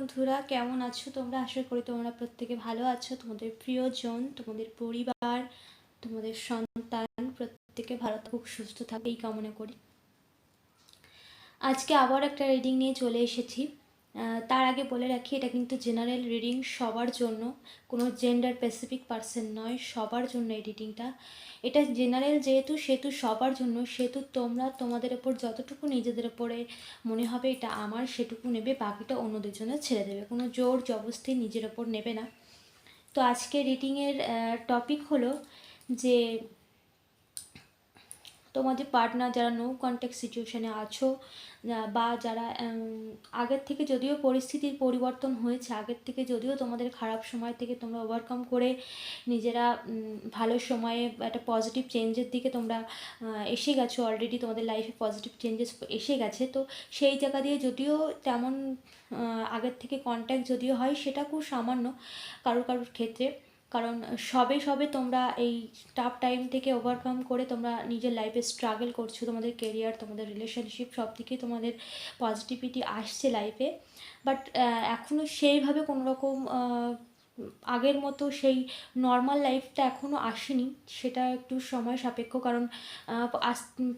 বন্ধুরা, কেমন আছো তোমরা? আশা করি তোমরা প্রত্যেকে ভালো আছো। তোমাদের প্রিয়জন, তোমাদের পরিবার, তোমাদের সন্তান, প্রত্যেকে ভালো খুব সুস্থ থাকে, এই কামনা করি। আজকে আবার একটা রিডিং নিয়ে চলে এসেছি। তার আগে বলে রাখি, এটা কিন্তু জেনারেল রিডিং সবার জন্য। কোনো জেন্ডার স্পেসিফিক পার্সন নয়, সবার জন্য এই রিডিংটা এটা জেনারেল যেহেতু, সেহেতু সবার জন্য, সেহেতু তোমরা তোমাদের ওপর যতটুকু নিজেদের ওপরে মনে হবে এটা আমার, সেটুকু নেবে, বাকিটা অন্যদের জন্য ছেড়ে দেবে। কোনো জোর জবস্তি নিজের ওপর নেবে না। তো আজকে রিডিংয়ের টপিক হলো যে তোমাদের পার্টনার যারা নো কন্ট্যাক্ট সিচুয়েশানে আছো বা যারা আগের থেকে যদিও পরিস্থিতির পরিবর্তন হয়েছে, আগের থেকে যদিও তোমাদের খারাপ সময় থেকে তোমরা ওভারকাম করে নিজেরা ভালো সময়ে একটা পজিটিভ চেঞ্জের দিকে তোমরা এসে গেছো অলরেডি তোমাদের লাইফে পজিটিভ চেঞ্জেস এসে গেছে, তো সেই জায়গা দিয়ে যদিও তেমন আগের থেকে কন্ট্যাক্ট যদিও হয়, সেটা খুব সামান্য কারোর কারোর ক্ষেত্রে। কারণ সবে সবে তোমরা এই টাফ টাইম থেকে ওভারকাম করে তোমরা নিজের লাইফে স্ট্রাগল করছ, তোমাদের কেরিয়ার তোমাদের রিলেশনশিপ সব দিকে তোমাদের পজিটিভিটি আসছে লাইফে বাট এখনও সেইভাবে কোনো রকম আগের মতো সেই নর্মাল লাইফটা এখনও আসেনি, সেটা একটু সময় সাপেক্ষ কারণ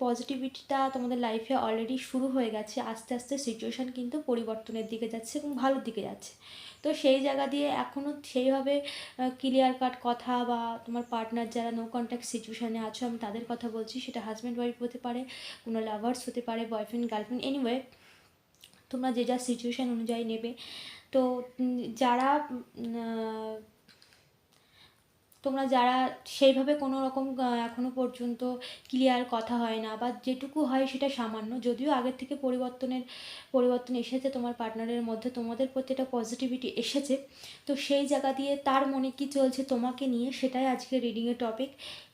পজিটিভিটিটা তোমাদের লাইফে অলরেডি শুরু হয়ে গেছে, আস্তে আস্তে সিচুয়েশান কিন্তু পরিবর্তনের দিকে যাচ্ছে এবং ভালোর দিকে যাচ্ছে। তো সেই জায়গা দিয়ে এখনও সেইভাবে ক্লিয়ার কাট কথা বা তোমার পার্টনার যারা নো কন্ট্যাক্ট সিচুয়েশানে আছো, আমি তাদের কথা বলছি। সেটা হাজব্যান্ড ওয়াইফ হতে পারে, কোনো লাভার্স হতে পারে বয়ফ্রেন্ড গার্লফ্রেন্ড এনিওয়ে তোমরা যে যা সিচুয়েশান অনুযায়ী নেবে। তো যারা তোমরা যারা সেইভাবে কোনো রকম আহ, এখনও পর্যন্ত ক্লিয়ার কথা হয় না বা যেটুকু হয় সেটা সামান্য। যদিও আগের থেকে পরিবর্তনের পরিবর্তন এসেছে তোমার পার্টনারের মধ্যে তোমাদের প্রতি একটা পজিটিভিটি এসেছে। তো সেই জায়গা দিয়ে তার মনে কি চলছে তোমাকে নিয়ে সেটাই আজকে রিডিংয়ের টপিক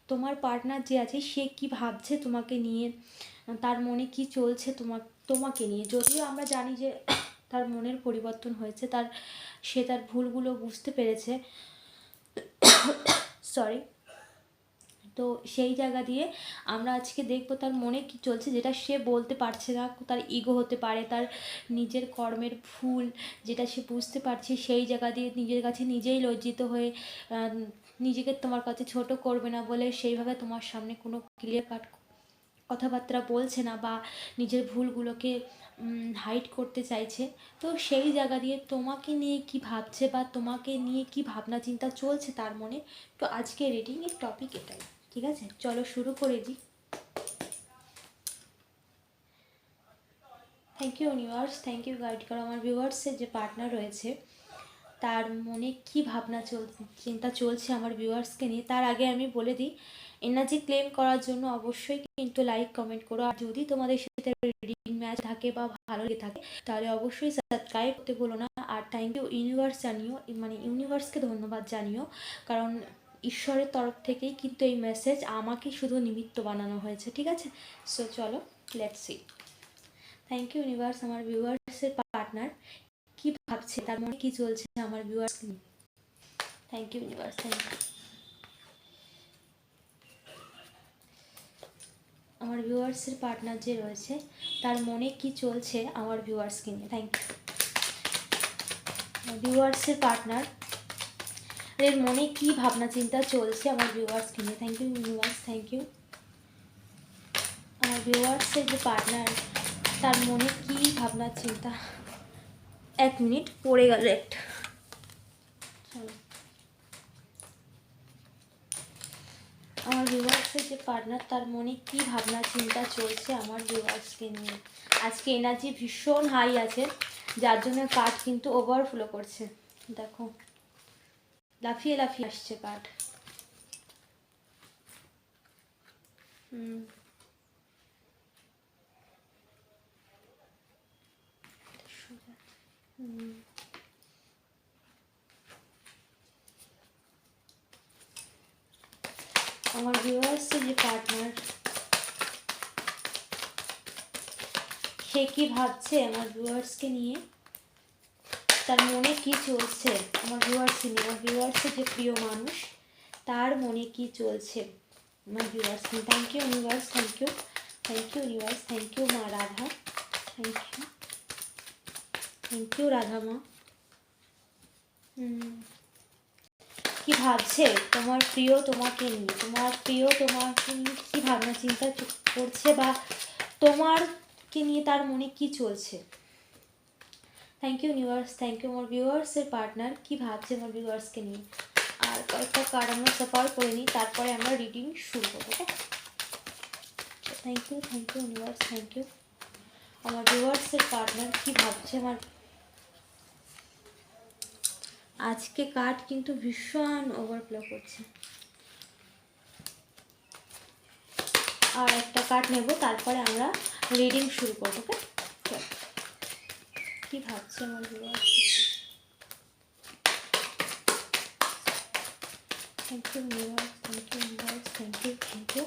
তোমার পার্টনার যে আছে সে কি ভাবছে তোমাকে নিয়ে? তার মনে কি চলছে তোমার তোমাকে নিয়ে? যদিও আমরা জানি যে তার মনের পরিবর্তন হয়েছে তার সে তার ভুলগুলো বুঝতে পেরেছে। সরি তো সেই জায়গা দিয়ে আমরা আজকে দেখব তার মনে কি চলছে, যেটা সে বলতে পারছে না, তার ইগো হতে পারে, তার নিজের কর্মের ফুল যেটা সে বুঝতে পারছে, সেই জায়গা দিয়ে নিজের কাছে নিজেই লজ্জিত হয়ে নিজেকে তোমার কাছে ছোট করবে না বলে সেইভাবে তোমার সামনে কোনো ক্লিয়ার কাট কথাবার্তা বলছে না বা নিজের ভুলগুলোকে হাইড করতে চাইছে। তো সেই জায়গা দিয়ে তোমাকে নিয়ে কি ভাবছে বা তোমাকে নিয়ে কি ভাবনা চিন্তা চলছে তার মনে, তো আজকে রিডিংয়ের টপিক এটাই, ঠিক আছে? চলো শুরু করে দিই thank you universe thank you guide করো আমার ভিউয়ার্সের যে পার্টনার রয়েছে, তার মনে কি ভাবনা চল, চিন্তা চলছে আমার ভিউয়ার্সকে নিয়ে। তার আগে আমি বলে দিই এনার্জি ক্লেম করার জন্য অবশ্যই কিন্তু লাইক কমেন্ট করো। আর যদি তোমাদের সাথে রিডিং ম্যাচ থাকে বা ভালো লেগে থাকে, তাহলে অবশ্যই সাবস্ক্রাইব করতে বলো না। আর থ্যাংক ইউ ইউনিভার্স জানিও মানে ইউনিভার্সকে ধন্যবাদ জানিও। কারণ ঈশ্বরের তরফ থেকেই কিন্তু এই মেসেজ আমাকে শুধু নিমিত্ত বানানো হয়েছে, ঠিক আছে? সো চলো let's see thank you universe আমার ভিউয়ার্সের পার্টনার কি ভাবছে? তার মনে কি চলছে আমার viewers thank you universe thank you আমার ভিউয়ার্সের পার্টনার যে রয়েছে, তার মনে কি চলছে আমার ভিউয়ার্সকে নিয়ে? থ্যাংক ইউ ভিউয়ার্সের পার্টনার এর মনে কি ভাবনা চিন্তা চলছে আমার ভিউয়ার্সকে নিয়ে? Thank you universe thank you আমার ভিউয়ার্সের যে পার্টনার তার মনে কি ভাবনা চিন্তা? এক মিনিট পড়ে গেল একটা চলো। আমার ভিউয়ার্সের যে পার্টনার তার মনে কি ভাবনা, চিন্তা চলছে আমার ভিউয়ার্সকে নিয়ে? আজকে এনার্জি ভীষণ হাই আছে, যার জন্য কার্ড কিন্তু ওভারফ্লো করছে। দেখো, লাফিয়ে লাফিয়ে আসছে কার্ড হুম হুম। আমার ভিউয়ার্সের যে পার্টনার সে কি ভাবছে আমার ভিউয়ার্সকে নিয়ে? তার মনে কি চলছে? আমার ভিউয়ার্সকে নিয়ে আমার ভিউয়ার্সের যে প্রিয় মানুষ তার মনে কি চলছে? আমার ভিউয়ার্স নিয়ে thank you universe thank you thank you universe thank you মা Radha thank you thank you Radha মা। হুম, কি ভাবছে? তোমার প্রিয় তোমাকে নিয়ে, তোমার প্রিয় তোমাকে নিয়ে কী ভাবনা চিন্তা করছে বা তোমারকে নিয়ে তার মনে কি চলছে? Thank you universe thank you আমার ভিউয়ার্সের পার্টনার কি ভাবছে আমার ভিউয়ার্সকে নিয়ে? আর কয়েকটা কার্ড আমরা সাফার করে নিই, তারপরে আমরা রিডিং শুরু করব okay thank you thank you universe thank you আমার ভিউয়ার্সের পার্টনার কি ভাবছে আমার আজকে কাঠ কিন্তু ভীষণ ওভারফ্লো করছে। আর একটা কাঠ নেব, তারপরে আমরা রিডিং শুরু করব ওকে। কি ভাবছে আমার thank you thank you thank you thank you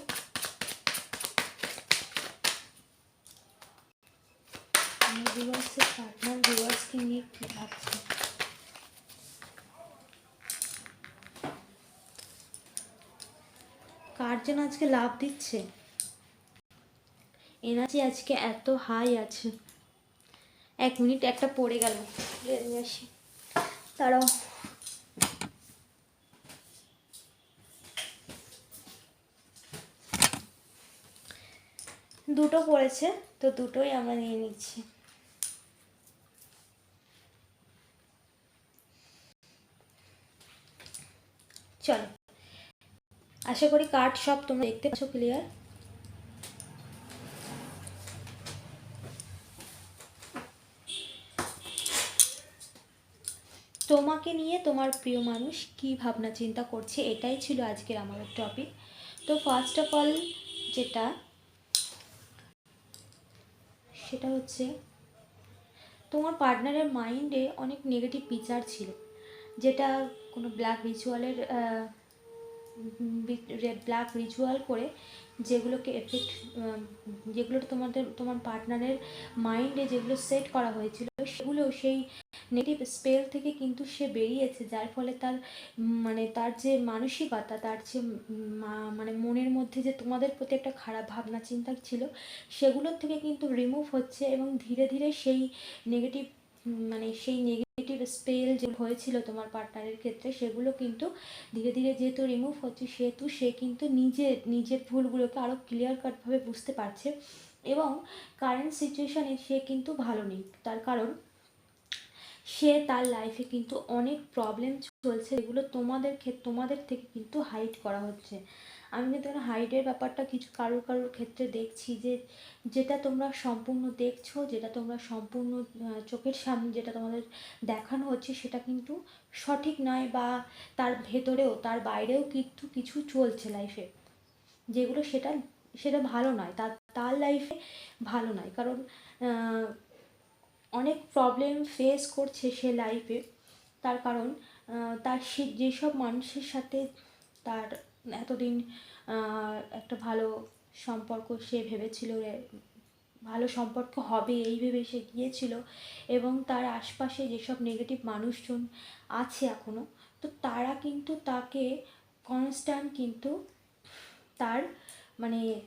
আমার পার্টনার ভিউয়ার্সকে নিয়ে কী ভাবছে? যেন আজকে লাভ দিচ্ছে। এনার্জি আজকে এত হাই আছে। এক মিনিট, একটা পড়ে গেল। আসি। তারাও দুটো পড়েছে, তো দুটোই আমরা নিয়ে নিচ্ছি। চলো। আশা করি কার্ড সব তোমরা দেখতে পাচ্ছ ক্লিয়ার তোমাকে নিয়ে তোমার প্রিয় মানুষ কি ভাবনা, চিন্তা করছে, এটাই ছিল আজকের আমাদের টপিক তো ফার্স্ট অফ অল যেটা, সেটা হচ্ছে, তোমার পার্টনারের মাইন্ডে অনেক নেগেটিভ বিচার ছিল। যেটা কোনো ব্ল্যাক রিচুয়ালের ব্ল্যাক রিচুয়াল করে যেগুলোকে এফেক্ট যেগুলো তোমাদের, তোমার পার্টনারের মাইন্ডে যেগুলো সেট করা হয়েছিল, সেগুলো সেই নেগেটিভ স্পেল থেকে কিন্তু সে বেরিয়েছে, যার ফলে তার মানে তার যে মানসিকতা, তার যে মানে মনের মধ্যে যে তোমাদের প্রতি একটা খারাপ ভাবনা, চিন্তা ছিল, সেগুলোর থেকে কিন্তু রিমুভ হচ্ছে এবং ধীরে ধীরে সেই নেগেটিভ মানে সেই নেগেটিভ স্পেল যে হয়েছিল তোমার পার্টনারের ক্ষেত্রে, সেগুলো কিন্তু ধীরে ধীরে যেহেতু রিমুভ হচ্ছে, সেহেতু সে কিন্তু নিজে, নিজের ভুলগুলোকে আরও ক্লিয়ার কাটভাবে বুঝতে পারছে এবং কারেন্ট সিচুয়েশানে সে কিন্তু ভালো নেই। তার কারণ, সে তার লাইফে কিন্তু অনেক প্রবলেম চলছে এগুলো তোমাদের ক্ষেত্রে তোমাদের থেকে কিন্তু হাইড করা হচ্ছে। আমি কিন্তু হাইডের ব্যাপারটা কিছু কারোর কারোর ক্ষেত্রে দেখছি যে, যেটা তোমরা সম্পূর্ণ দেখছ, যেটা তোমরা সম্পূর্ণ চোখের সামনে যেটা তোমাদের দেখানো হচ্ছে, সেটা কিন্তু সঠিক নয় বা তার ভেতরেও, তার বাইরেও কিন্তু কিছু চলছে লাইফে যেগুলো সেটা সেটা ভালো নয়, তার তার লাইফে ভালো নয়। কারণ অনেক প্রবলেম ফেস করছে সে লাইফে তার কারণ তার সে, যেসব মানুষের সাথে তার এতদিন একটা ভালো সম্পর্ক সে ভেবেছিল ভালো সম্পর্ক হবে এই ভেবে সে গিয়েছিল এবং তার আশপাশে যেসব নেগেটিভ মানুষজন আছে এখনও তো তারা কিন্তু তাকে কনস্ট্যান্ট কিন্তু তার মানে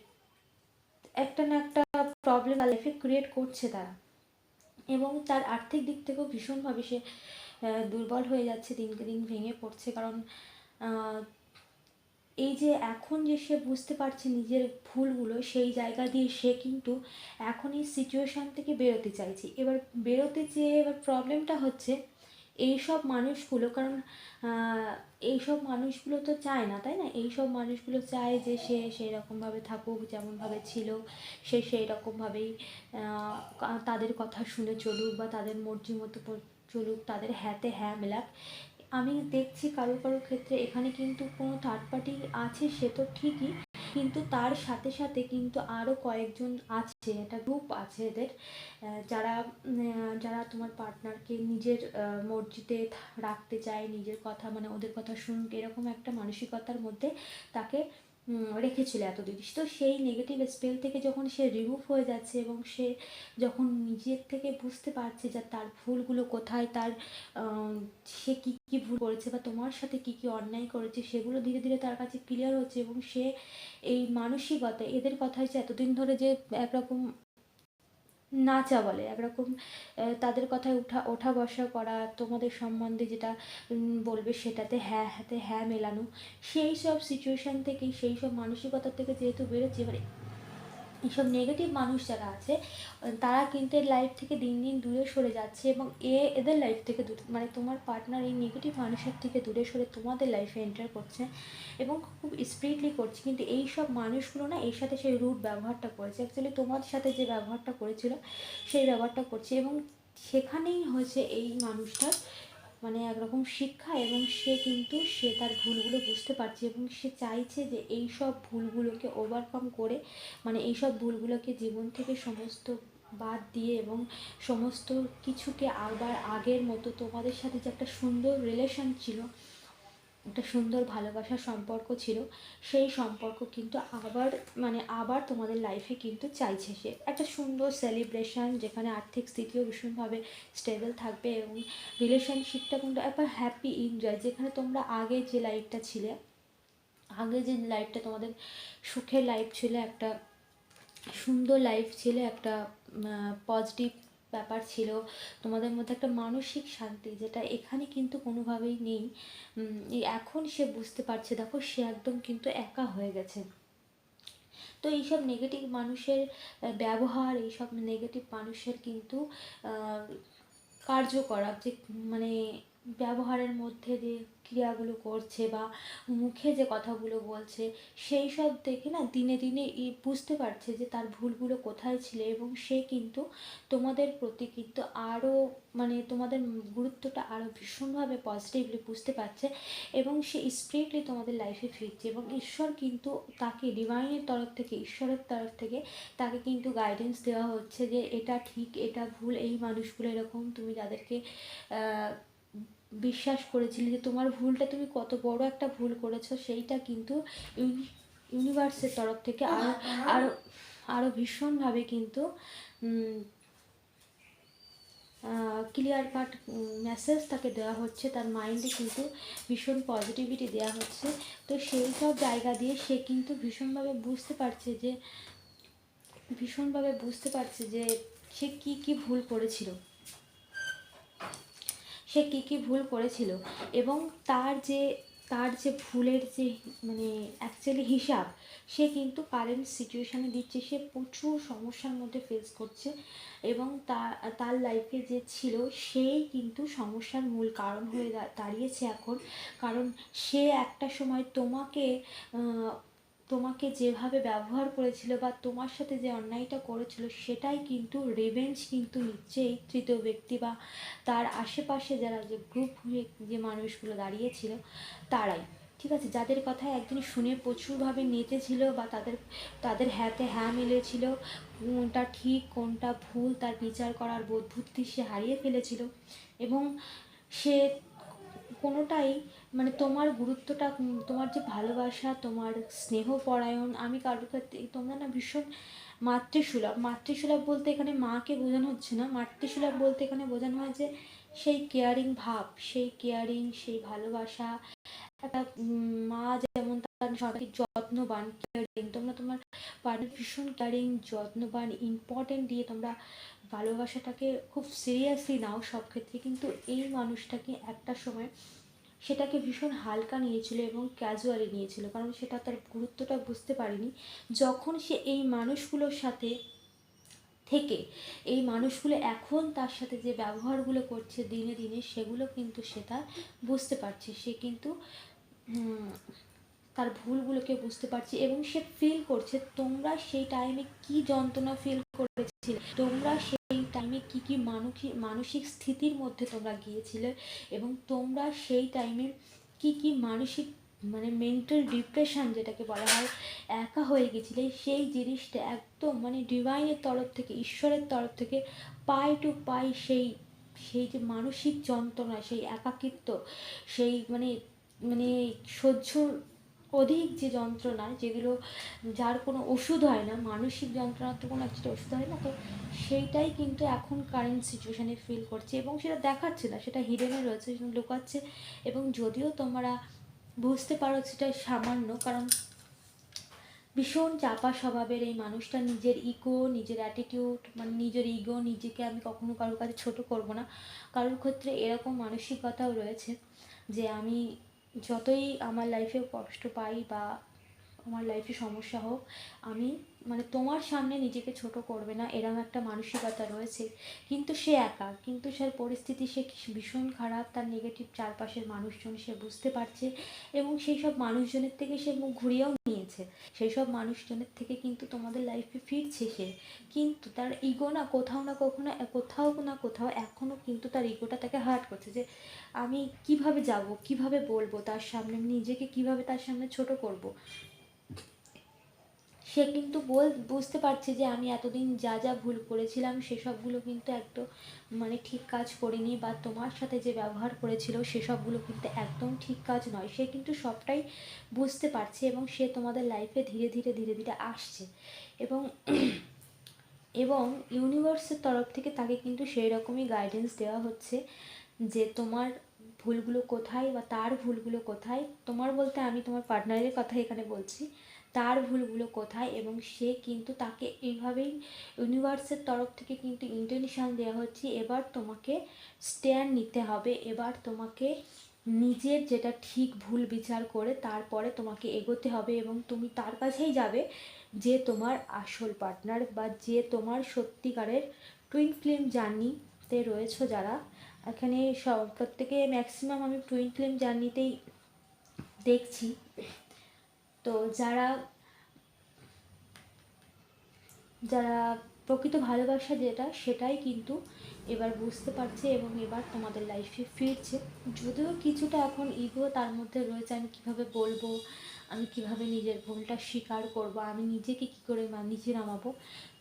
একটা না একটা প্রবলেম লাইফে ক্রিয়েট করছে তারা এবং তার আর্থিক দিক থেকেও ভীষণভাবে সে দুর্বল হয়ে যাচ্ছে, দিনকে দিন ভেঙে পড়ছে কারণ এই যে এখন যে সে বুঝতে পারছে নিজের ভুলগুলো, সেই জায়গা দিয়ে সে কিন্তু এখন এই সিচুয়েশান থেকে বেরোতে চাইছে। এবার বেরোতে চেয়ে এবার প্রবলেমটা হচ্ছে এইসব মানুষগুলো, কারণ এইসব মানুষগুলো তো চায় না, তাই না? এইসব মানুষগুলো চায় যে সে সেই রকমভাবে থাকুক, যেমনভাবে ছিল, সে সেই রকমভাবেই তাদের কথা শুনে চলুক বা তাদের মর্জি মতো চলুক, তাদের হ্যাঁতে হ্যাঁ মেলাক। আমি দেখছি কারও কারও ক্ষেত্রে এখানে কিন্তু কোনো থার্ড পার্টি আছে, সে তো ঠিকই। কিন্তু তার সাথে সাথে কিন্তু আরও কয়েকজন আছে, একটা গ্রুপ আছে এদের যারা যারা তোমার পার্টনারকে নিজের মর্জিতে রাখতে চায়, নিজের কথা মানে ওদের কথা শুনুক এরকম একটা মানসিকতার মধ্যে তাকে রেখেছিল এতদিন। তো সেই নেগেটিভ স্পেল থেকে যখন সে রিমুভ হয়ে যাচ্ছে এবং সে যখন নিজের থেকে বুঝতে পারছে যে তার ভুলগুলো কোথায়, তার সে কি কি ভুল করেছে বা তোমার সাথে কি কি অন্যায় করেছে, সেগুলো ধীরে ধীরে তার কাছে ক্লিয়ার হচ্ছে এবং সে এই মানসিকতা, এদের কথা যে এতদিন ধরে যে একরকম নাচা বলে। একরকম তাদের কথায় উঠা, ওঠা বসা করা, তোমাদের সম্বন্ধে যেটা বলবে সেটাতে হ্যাঁ হাতে হ্যাঁ মেলানো। সেই সব সিচুয়েশান থেকেই, সেই সব মানসিকতা থেকে যেহেতু বেরোচ্ছে, এবারে এইসব নেগেটিভ মানুষ যারা আছে, তারা কিন্তু এর লাইফ থেকে দিন দিন দূরে সরে যাচ্ছে এবং এ, এদের লাইফ থেকে দূরে মানে তোমার পার্টনার এই নেগেটিভ মানুষের থেকে দূরে সরে তোমাদের লাইফে এন্টার করছে এবং খুব স্পিডলি করছে। কিন্তু এই সব মানুষগুলো না এর সাথে সেই রুট ব্যবহারটা করেছে। অ্যাকচুয়ালি তোমাদের সাথে যে ব্যবহারটা করেছিল, সেই ব্যবহারটা করছে এবং সেখানেই হয়েছে এই মানুষটার মানে একরকম শিক্ষা এবং সে কিন্তু সে তার ভুলগুলো বুঝতে পারছে এবং সে চাইছে যে এই সব ভুলগুলোকে ওভারকাম করে মানে এই সব ভুলগুলোকে জীবন থেকে সমস্ত বাদ দিয়ে এবং সমস্ত কিছুকে আবার আগের মতো তোমাদের সাথে যে একটা সুন্দর রিলেশন ছিল একটা সুন্দর ভালোবাসার সম্পর্ক ছিল, সেই সম্পর্ক কিন্তু আবার মানে আবার তোমাদের লাইফে কিন্তু চাইছে সে। একটা সুন্দর সেলিব্রেশন যেখানে আর্থিক স্থিতিও ভীষণভাবে স্টেবল থাকবে এবং রিলেশনশিপটা কিন্তু একবার হ্যাপি এনজয় যেখানে তোমরা আগে যে লাইফটা ছিলে, আগে যে লাইফটা তোমাদের সুখের লাইফ ছিল, একটা সুন্দর লাইফ ছিল, একটা পজিটিভ ব্যাপার ছিল। তোমাদের মধ্যে একটা মানসিক শান্তি যেটা এখানে কিন্তু কোনোভাবেই নেই। এখন সে বুঝতে পারছে, দেখো সে একদম কিন্তু একা হয়ে গেছে। তো এইসব নেগেটিভ মানুষের ব্যবহার, এইসব নেগেটিভ মানুষের কিন্তু কার্যকলাপ যে মানে ব্যবহারের মধ্যে যে ক্রিয়াগুলো করছে বা মুখে যে কথাগুলো বলছে, সেই সব দেখে না দিনে দিনে ই বুঝতে পারছে যে তার ভুলগুলো কোথায় ছিল এবং সে কিন্তু তোমাদের প্রতি কিন্তু আরও মানে তোমাদের গুরুত্বটা আরও ভীষণভাবে পজিটিভলি বুঝতে পারছে এবং সে স্ট্রেটলি তোমাদের লাইফে ফিরছে এবং ঈশ্বর কিন্তু তাকে ডিভাইনের তরফ থেকে, ঈশ্বরের তরফ থেকে তাকে কিন্তু গাইডেন্স দেওয়া হচ্ছে যে এটা ঠিক, এটা ভুল, এই মানুষগুলো এরকম, তুমি যাদেরকে বিশ্বাস করেছিলে যে তোমার ভুলটা তুমি কত বড় একটা ভুল করেছ সেইটা কিন্তু ইউনি ইউনিভার্সের তরফ থেকে আরও আরও আরও ভীষণভাবে কিন্তু ক্লিয়ার কাট মেসেজ তাকে দেওয়া হচ্ছে তার মাইন্ডে কিন্তু ভীষণ পজিটিভিটি দেওয়া হচ্ছে। তো সেই সব জায়গা দিয়ে সে কিন্তু ভীষণভাবে বুঝতে পারছে যে ভীষণভাবে বুঝতে পারছে যে সে কী কী ভুল করেছিল। সে কী কী ভুল করেছিল এবং তার যে তার যে ভুলের যে মানে অ্যাকচুয়ালি হিসাব, সে কিন্তু কারেন্ট সিচুয়েশানে দিচ্ছে, সে প্রচুর সমস্যার মধ্যে ফেস করছে এবং তার লাইফে যে ছিল, সেই কিন্তু সমস্যার মূল কারণ হয়ে দাঁড়িয়েছে এখন। কারণ সে একটা সময় তোমাকে তোমাকে যেভাবে ব্যবহার করেছিল বা তোমার সাথে যে অন্যায়টা করেছিল, সেটাই কিন্তু রিভেঞ্জ কিন্তু নিচ্ছে এই তৃতীয় ব্যক্তি বা তার আশেপাশে যারা যে গ্রুপ হয়ে যে মানুষগুলো দাঁড়িয়েছিল, তারাই। ঠিক আছে? যাদের কথা একদিন শুনে প্রচুরভাবে নেচেছিল বা তাদের তাদের হ্যাতে হ্যাঁ মিলেছিল, কোনটা ঠিক, কোনটা ভুল, তার বিচার করার বোধ বুদ্ধি সে হারিয়ে ফেলেছিল এবং সে কোনোটাই মানে তোমার গুরুত্বটা তোমার যে ভালোবাসা, তোমার স্নেহ পরায়ণ, আমি কারোর ক্ষেত্রে তোমরা না ভীষণ মাতৃসুলভ। মাতৃসুলভ বলতে এখানে মাকে বোঝানো হচ্ছে না। মাতৃসুলভ বলতে এখানে বোঝানো হয় যে সেই কেয়ারিং ভাব, সেই কেয়ারিং সেই ভালোবাসা। একটা মা যেমন তার সঠিক যত্নবান কেয়ারিং তোমরা তোমার পার্টনার ভীষণ কেয়ারিং যত্নবান ইম্পর্টেন্ট দিয়ে তোমরা ভালোবাসাটাকে খুব সিরিয়াসলি নাও সব ক্ষেত্রে। কিন্তু এই মানুষটাকে একটা সময় সেটাকে ভীষণ হালকা নিয়েছিল এবং ক্যাজুয়ালি নিয়েছিল, কারণ সেটা তার গুরুত্বটা বুঝতে পারেনি। যখন সে এই মানুষগুলোর সাথে থেকে, এই মানুষগুলো এখন তার সাথে যে ব্যবহারগুলো করছে দিনে দিনে, সেগুলো কিন্তু সে তার বুঝতে পারছে। সে কিন্তু তার ভুলগুলোকে বুঝতে পারছে এবং সে ফিল করছে, তোমরা সেই টাইমে কি যন্ত্রণা ফিল করেছিলে? তোমরা সেই টাইমে কি কি মানসিক মানসিক স্থিতির মধ্যে তোমরা গিয়েছিলে এবং তোমরা সেই টাইমে কি কি মানসিক মানে মেন্টাল ডিপ্রেশন যেটাকে বলা হয়, একা হয়ে গেছিলে, সেই জিনিসটা একদম মানে ডিভাইনের তরফ থেকে, ঈশ্বরের তরফ থেকে পাই টু পাই সেই সেই যে মানসিক যন্ত্রণা, সেই একাকিত্ব, সেই মানে মানে সহ্য অধিক যে যন্ত্রণা, যেগুলো যার কোনো ওষুধ হয় না, মানসিক যন্ত্রণার তো কোনো একটা ওষুধ হয় না, তো সেইটাই কিন্তু এখন কারেন্ট সিচুয়েশানে ফিল করছে এবং সেটা দেখাচ্ছে না, সেটা হিডেনে রয়েছে লুকাচ্ছে এবং যদিও তোমরা বুঝতে পারো সেটা সামান্য, কারণ ভীষণ চাপা স্বভাবের এই মানুষটা, নিজের ইগো নিজের অ্যাটিটিউড মানে নিজের ইগো নিজেকে আমি কখনো কারোর কাছে ছোট করব না। কারোর ক্ষেত্রে এরকম মানসিকতাও রয়েছে যে আমি যতই আমার লাইফে কষ্ট পাই বা আমার লাইফে সমস্যা হোক, আমি মানে তোমার সামনে নিজেকে ছোট করবে না, এরম একটা মানসিকতা রয়েছে। কিন্তু সে একা, কিন্তু সে পরিস্থিতি সে ভীষণ খারাপ, তার নেগেটিভ চারপাশের মানুষজন সে বুঝতে পারছে এবং সেই সব মানুষজনের থেকে সে মুখ ঘুরিয়েও নিয়েছে। সেই সব মানুষজনের থেকে কিন্তু তোমাদের লাইফে ফিরছে সে। কিন্তু তার ইগো না কোথাও না কখনো, কোথাও না কোথাও এখনও কিন্তু তার ইগোটা তাকে হার্ট করছে যে, আমি কীভাবে যাব, কীভাবে বলব তার সামনে নিজেকে কীভাবে তার সামনে ছোট করব? সে কিন্তু বল, বুঝতে পারছে যে আমি এতদিন যা যা ভুল করেছিলাম, সেসবগুলো কিন্তু একদম মানে ঠিক কাজ করিনি বা তোমার সাথে যে ব্যবহার করেছিল, সেসবগুলো কিন্তু একদম ঠিক কাজ নয়। সে কিন্তু সবটাই বুঝতে পারছে এবং সে তোমাদের লাইফে ধীরে ধীরে ধীরে ধীরে আসছে। এবং এবং ইউনিভার্সের তরফ থেকে তাকে কিন্তু সেই রকমই গাইডেন্স দেওয়া হচ্ছে যে তোমার ভুলগুলো কোথায় বা তার ভুলগুলো কোথায়। তোমার বলতে আমি তোমার পার্টনারের কথা এখানে বলছি। তার ভুলগুলো কোথায় এবং সে কিন্তু তাকে এইভাবেই ইউনিভার্সের তরফ থেকে কিন্তু ইন্টেনশান দেওয়া হচ্ছে, এবার তোমাকে স্ট্যান্ড নিতে হবে, এবার তোমাকে নিজের যেটা ঠিক ভুল বিচার করে তারপরে তোমাকে এগোতে হবে এবং তুমি তার কাছেই যাবে যে তোমার আসল পার্টনার বা যে তোমার সত্যিকারের টুইন ফিল্ম জার্নিতে রয়েছো যারা। এখানে সব, প্রত্যেকে ম্যাক্সিমাম আমি টুইন ফিল্ম জার্নিতেই দেখছি। তো যারা যারা প্রকৃত ভালোবাসা যেটা, সেটাই কিন্তু এবার বুঝতে পারছে এবং এবার তোমাদের লাইফে ফিরছে। যদিও কিছুটা এখন ইগো তার মধ্যে রয়েছে, আমি কীভাবে বলব, আমি কীভাবে নিজের ভুলটা স্বীকার করব, আমি নিজেকে কী করে নিজে নামাবো।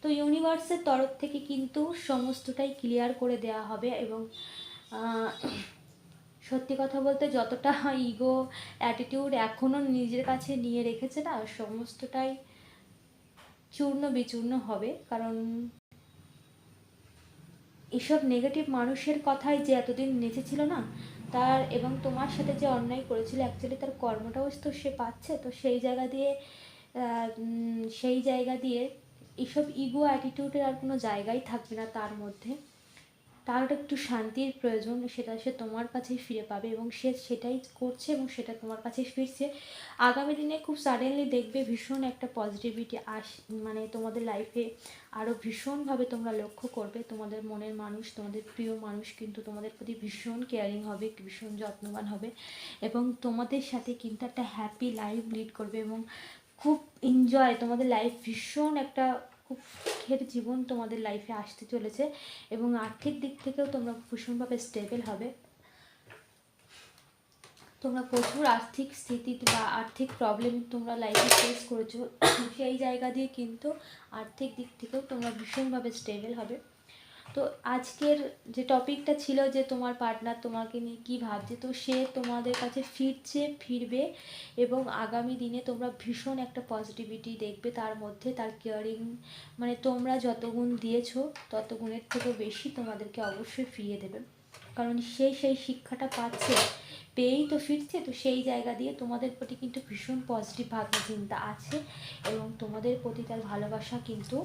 তো ইউনিভার্সের তরফ থেকে কিন্তু সমস্তটাই ক্লিয়ার করে দেওয়া হবে এবং সত্যি কথা বলতে যতটা ইগো অ্যাটিটিউড এখনও নিজের কাছে নিয়ে রেখেছে না, সমস্তটাই চূর্ণ বিচূর্ণ হবে। কারণ এসব নেগেটিভ মানুষের কথাই যে এতদিন নেচেছিল না, তার এবং তোমার সাথে যে অন্যায় করেছিল অ্যাকচুয়ালি তার কর্মটাও তো সে পাচ্ছে। তো সেই জায়গা দিয়ে সেই জায়গা দিয়ে এসব ইগো অ্যাটিটিউডের আর কোনো জায়গাই থাকবে না তার মধ্যে। তার একটু শান্তির প্রয়োজন, সেটা সে তোমার কাছেই ফিরে পাবে এবং সে সেটাই করছে এবং সেটা তোমার কাছে ফিরছে। আগামী দিনে খুব সাডেনলি দেখবে ভীষণ একটা পজিটিভিটি আস মানে তোমাদের লাইফে আরও ভীষণভাবে তোমরা লক্ষ্য করবে। তোমাদের মনের মানুষ, তোমাদের প্রিয় মানুষ কিন্তু তোমাদের প্রতি ভীষণ কেয়ারিং হবে, ভীষণ যত্নবান হবে এবং তোমাদের সাথে কিন্তু একটা হ্যাপি লাইফ লিড করবে এবং খুব এনজয় তোমাদের লাইফ ভীষণ একটা খুব সুখের জীবন তোমাদের লাইফে আসতে চলেছে এবং আর্থিক দিক থেকেও তোমরা ভীষণভাবে স্টেবেল হবে। তোমরা প্রচুর আর্থিক স্থিতি বা আর্থিক প্রবলেম তোমরা লাইফে ফেস করেছ। সেই জায়গা দিয়ে কিন্তু আর্থিক দিক থেকেও তোমরা ভীষণভাবে স্টেবেল হবে। তো আজকের যে টপিকটা ছিল যে তোমার পার্টনার তোমাকে নিয়ে কী ভাবছে, তো সে তোমাদের কাছে ফিরছে, ফিরবে এবং আগামী দিনে তোমরা ভীষণ একটা পজিটিভিটি দেখবে। তার মধ্যে তার কেয়ারিং মানে তোমরা যত গুণ দিয়েছ তত গুণের থেকেও বেশি তোমাদেরকে অবশ্যই ফিরিয়ে দেবে। কারণ সে সেই শিক্ষাটা পাচ্ছে, পেয়েই তো ফিরছে, তো সেই জায়গা দিয়ে তোমাদের প্রতি কিন্তু ভীষণ পজিটিভ ভাবনা চিন্তা আছে এবং তোমাদের প্রতি তার ভালোবাসা কিন্তু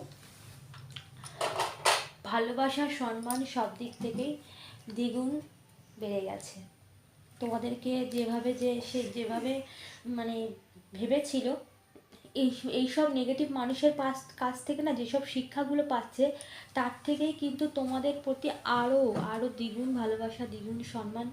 ভালোবাসা, সম্মান সব দিক থেকেই দ্বিগুণ বেড়ে গেছে। তোমাদেরকে যেভাবে যে, সে যেভাবে মানে ভেবেছিল, এই এইসব নেগেটিভ মানুষের পাশ কাছ থেকে না যেসব শিক্ষাগুলো পাচ্ছে, তার থেকেই কিন্তু তোমাদের প্রতি আরও আরও দ্বিগুণ ভালোবাসা, দ্বিগুণ সম্মান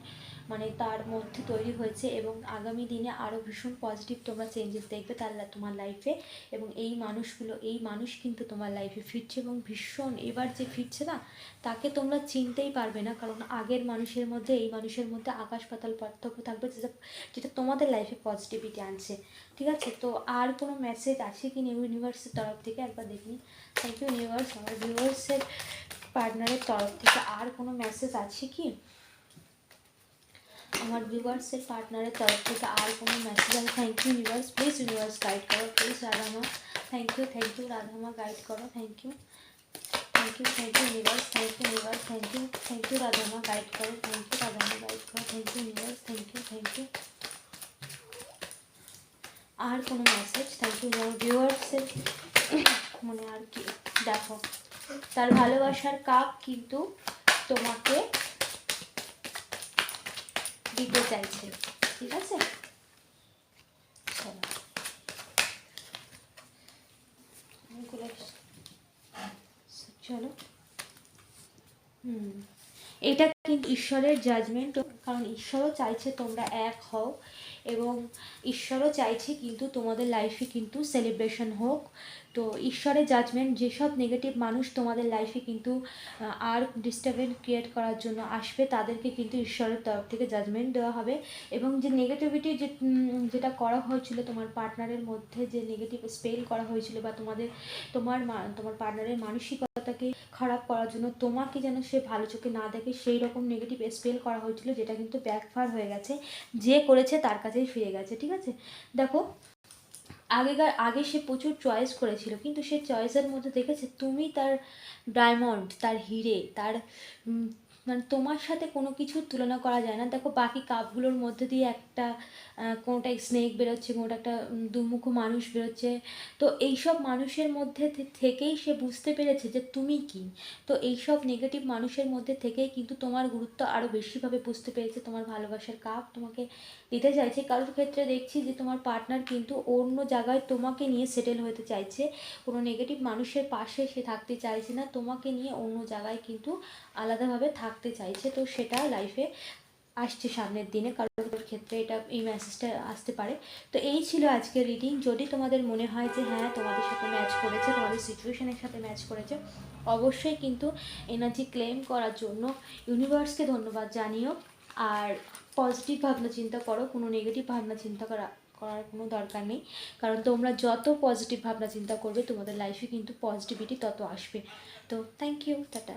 মানে তার মধ্যে তৈরি হয়েছে এবং আগামী দিনে আরও ভীষণ পজিটিভ তোমরা চেঞ্জেস দেখবে তার তোমার লাইফে এবং এই মানুষগুলো, এই মানুষ কিন্তু তোমার লাইফে ফিরছে এবং ভীষণ, এবার যে ফিরছে না, তাকে তোমরা চিনতেই পারবে না। কারণ আগের মানুষের মধ্যে, এই মানুষের মধ্যে আকাশ পাতাল পার্থক্য থাকবে যেটা যেটা তোমাদের লাইফে পজিটিভিটি আনছে। ঠিক আছে? তো আর কোনো মেসেজ আছে কি ইউনিভার্সের তরফ থেকে? একবার দেখিনি থ্যাংক ইউ ইউনিভার্স আমার ভিউয়ার্সের পার্টনারের তরফ থেকে আর কোনো মেসেজ আছে কি? আমার ভিউয়ার্সের পার্টনারের তরফ থেকে আর কোনো মেসেজ আছে thank you universe please universe guide করো প্লিজ রাধামা থ্যাংক ইউ থ্যাংক ইউ রাধামা গাইড করো thank you thank you thank you universe thank you universe thank you thank you রাধামা guide করো থ্যাংক ইউ রাধামা গাইড করো thank you universe thank you thank you আর কোনো message thank you আমার ভিউয়ার্সের মানে আর কি? দেখো, তার ভালোবাসার কাপ কিন্তু তোমাকে দিতে চাইছে। ঠিক আছে? চলো। হুম। এটা কিন্তু ঈশ্বরের জাজমেন্ট কারণ ঈশ্বরও চাইছে তোমরা এক হও। এবং ঈশ্বরও চাইছে কিন্তু তোমাদের লাইফে কিন্তু সেলিব্রেশন হোক। তো ঈশ্বরের জাজমেন্ট যেসব নেগেটিভ মানুষ তোমাদের লাইফে কিন্তু আর ডিস্টারবেন্স ক্রিয়েট করার জন্য আসবে, তাদেরকে কিন্তু ঈশ্বরের তরফ থেকে জাজমেন্ট দেওয়া হবে। এবং যে নেগেটিভিটি যে যেটা করা হয়েছিল তোমার পার্টনারের মধ্যে, যে নেগেটিভ স্পেল করা হয়েছিল বা তোমাদের, তোমার তোমার পার্টনারের মানসিকতাকে খারাপ করার জন্য তোমাকে যেন সে ভালো চোখে না দেখে সেই রকম নেগেটিভ স্পেল করা হয়েছিল, যেটা কিন্তু ব্যাকফার হয়ে গেছে। যে করেছে তার কাছেই ফিরে গেছে, ঠিক আছে? দেখো, আগেকার, আগে সে প্রচুর চয়েস করেছিল, কিন্তু সে চয়েসের মধ্যে দেখেছে তুমি তার ডায়মন্ড তার হিরে তার মানে তোমার সাথে কোনো কিছুর তুলনা করা যায় না। দেখো, বাকি কাপগুলোর মধ্যে দিয়ে একটা কোনোটা স্নেক বেরোচ্ছে, কোনোটা একটা দুমুখ মানুষ বেরোচ্ছে। তো এইসব মানুষের মধ্যে থেকেই সে বুঝতে পেরেছে যে তুমি কি। তো এইসব নেগেটিভ মানুষের মধ্যে থেকেই কিন্তু তোমার গুরুত্ব আরও বেশিভাবে বুঝতে পেরেছে, তোমার ভালোবাসার কাপ তোমাকে দিতে চাইছে। কারোর ক্ষেত্রে দেখছি যে তোমার পার্টনার কিন্তু অন্য জায়গায় তোমাকে নিয়ে সেটেল হতে চাইছে। কোনো নেগেটিভ মানুষের পাশে সে থাকতে চাইছে না, তোমাকে নিয়ে অন্য জায়গায় কিন্তু আলাদাভাবে থাকতে চাইছে, তো সেটা লাইফে আসছে সামনের দিনে কারোর ক্ষেত্রে এটা এই মেসেজটা আসতে পারে। তো এই ছিল আজকের রিডিং যদি তোমাদের মনে হয় যে হ্যাঁ তোমাদের সাথে ম্যাচ করেছে, তোমাদের সিচুয়েশনের সাথে ম্যাচ করেছে, অবশ্যই কিন্তু এনার্জি ক্লেম করার জন্য ইউনিভার্সকে ধন্যবাদ জানিও। আর পজিটিভ ভাবনা চিন্তা করো, কোনো নেগেটিভ ভাবনা চিন্তা করা, করার কোনো দরকার নেই। কারণ তোমরা যত পজিটিভ ভাবনা চিন্তা করবে, তোমাদের লাইফে কিন্তু পজিটিভিটি তত আসবে। তো থ্যাংক ইউ টাটা।